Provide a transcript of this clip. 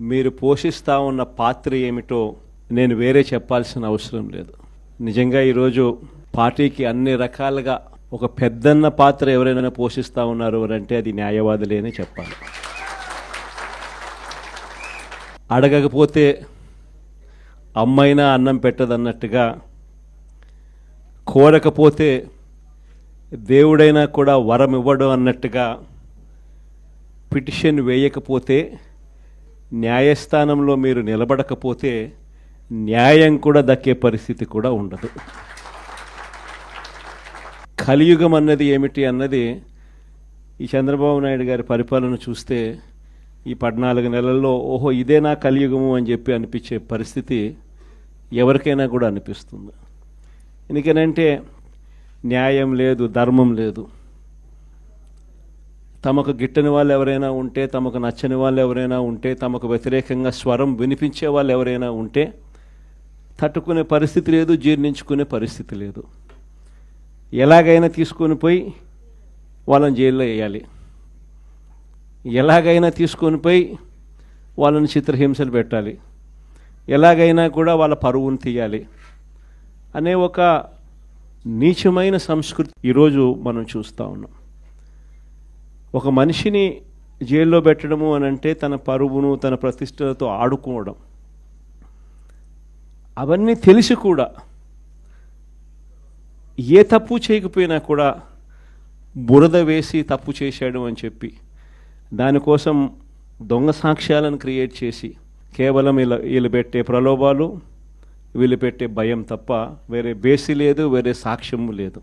మీరు పోషిస్తూ ఉన్న పాత్ర ఏమిటో నేను వేరే చెప్పాల్సిన అవసరం లేదు. నిజంగా ఈరోజు పార్టీకి అన్ని రకాలుగా ఒక పెద్దన్న పాత్ర ఎవరైనా పోషిస్తూ ఉన్నారు అంటే అది న్యాయవాదులేనే చెప్పాలి. అడగకపోతే అమ్మైనా అన్నం పెట్టదన్నట్టుగా కోరకపోతే దేవుడైనా కూడా వరం ఇవ్వడం అన్నట్టుగా పిటిషన్ వేయకపోతే న్యాయస్థానంలో మీరు నిలబడకపోతే న్యాయం కూడా దక్కే పరిస్థితి కూడా ఉండదు. కలియుగం అన్నది ఏమిటి అన్నది ఈ చంద్రబాబు నాయుడు గారి పరిపాలన చూస్తే ఈ పద్నాలుగు నెలల్లో ఓహో ఇదేనా కలియుగము అని చెప్పి అనిపించే పరిస్థితి ఎవరికైనా కూడా అనిపిస్తుంది. ఎందుకనంటే న్యాయం లేదు ధర్మం లేదు. తమకు గిట్టని వాళ్ళు ఎవరైనా ఉంటే తమకు నచ్చని వాళ్ళు ఎవరైనా ఉంటే తమకు వ్యతిరేకంగా స్వరం వినిపించే వాళ్ళు ఎవరైనా ఉంటే తట్టుకునే పరిస్థితి లేదు జీర్ణించుకునే పరిస్థితి లేదు. ఎలాగైనా తీసుకొని పోయి వాళ్ళని జైల్లో వేయాలి. ఎలాగైనా తీసుకొని పోయి వాళ్ళని చిత్రహింసలు పెట్టాలి. ఎలాగైనా కూడా వాళ్ళ పరువును తీయాలి అనే ఒక నీచమైన సంస్కృతి ఈరోజు మనం చూస్తూ ఉన్నాం. ఒక మనిషిని జైల్లో పెట్టడము అని అంటే తన పరువును తన ప్రతిష్టలతో ఆడుకోవడం. అవన్నీ తెలిసి కూడా ఏ తప్పు చేయకపోయినా కూడా బురద వేసి తప్పు చేశాడు అని చెప్పి దానికోసం దొంగ సాక్ష్యాలను క్రియేట్ చేసి కేవలం ఇలా వీళ్ళు పెట్టే ప్రలోభాలు వీళ్ళు పెట్టే భయం తప్ప వేరే బేసి లేదు వేరే సాక్ష్యము లేదు.